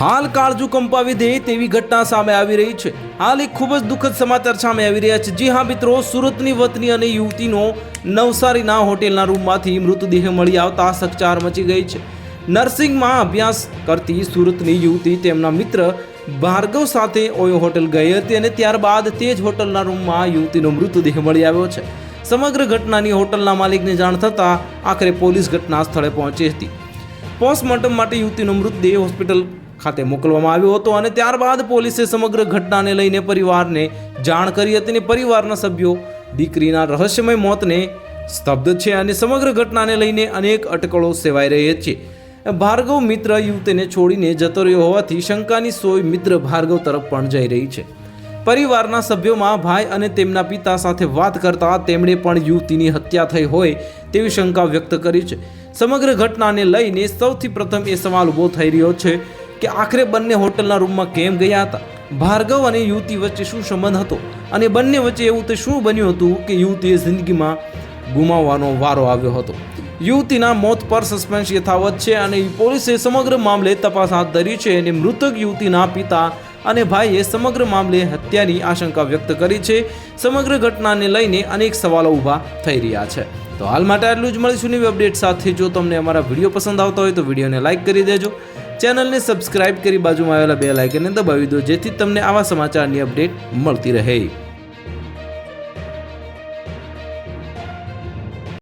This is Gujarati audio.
હાલ કાળજુ કંપાવી દે તેવી ઘટના સામે આવી રહી છે. હાલ એક ખૂબ જ દુઃખદ સમાચાર સામે આવી રહ્યા છે. જી હા, મિત્રો, સુરતની વતની અને યુવતીનો નવસારીના હોટેલના રૂમમાંથી મૃતદેહ મળી આવતા સકચાર મચી ગઈ છે. નર્સિંગમાં અભ્યાસ કરતી સુરતની યુવતી તેમના મિત્ર ભાર્ગવ સાથે ઓયો હોટેલ ગઈ હતી અને ત્યારબાદ તે જ હોટલના રૂમમાં યુવતીનો મૃતદેહ મળી આવ્યો છે. સમગ્ર ઘટનાની હોટલના માલિકને જાણ થતાં આખરે પોલીસ ઘટના સ્થળે પહોંચી હતી. પોસ્ટમોર્ટમ માટે યુવતીનો મૃતદેહ હોસ્પિટલ ખાતે મોકલવામાં આવ્યો હતો અને ત્યારબાદ પોલીસે સમગ્ર ઘટનાને લઈને પરિવારને જાણ કરી હતી અને પરિવારના સભ્યો દીકરીના રહસ્યમય મોતને સ્તબ્ધ છે અને સમગ્ર ઘટનાને લઈને અનેક અટકળો સેવાઈ રહી છે. ભાર્ગવ મિત્ર યુવતીને છોડીને જતો રહ્યો હોવાથી શંકાની સોય મિત્ર ભાર્ગવ તરફ પણ જઈ રહી છે. પરિવારના સભ્યોમાં ભાઈ અને તેમના પિતા સાથે વાત કરતા તેમણે પણ યુવતીની હત્યા થઈ હોય તેવી શંકા વ્યક્ત કરી છે. સમગ્ર ઘટનાને લઈને સૌથી પ્રથમ એ સવાલ ઊભો થઈ રહ્યો છે કે આખરે બંને હોટલના રૂમમાં કેમ ગયા હતા? ભાર્ગવ અને યુવતી વચ્ચે શું સંબંધ હતો? અને બંને વચ્ચે એવું તે શું બન્યું હતું કે યુવતીએ જિંદગીમાં ગુમાવવાનો વારો આવ્યો હતો? યુવતીના મોત પર સસ્પેન્સ યથાવત છે અને પોલીસે સમગ્ર મામલે તપાસ હાથ ધરી છે અને મૃતક યુવતીના પિતા અને ભાઈએ સમગ્ર મામલે હત્યાની આશંકા વ્યક્ત કરી છે. સમગ્ર ઘટનાને લઈને અનેક સવાલો ઊભા થઈ રહ્યા છે. તો હાલ માટે આટલું જ. મળીશું નવી અપડેટ સાથે. જો તમને અમારા વીડિયો પસંદ આવતા હોય તો વિડીયોને લાઇક કરી દેજો. ચેનલને સબસ્ક્રાઇબ કરી બાજુમાં આવેલા બે લાઇકનને દબાવી દો, જેથી તમને આવા સમાચારની અપડેટ મળતી રહે.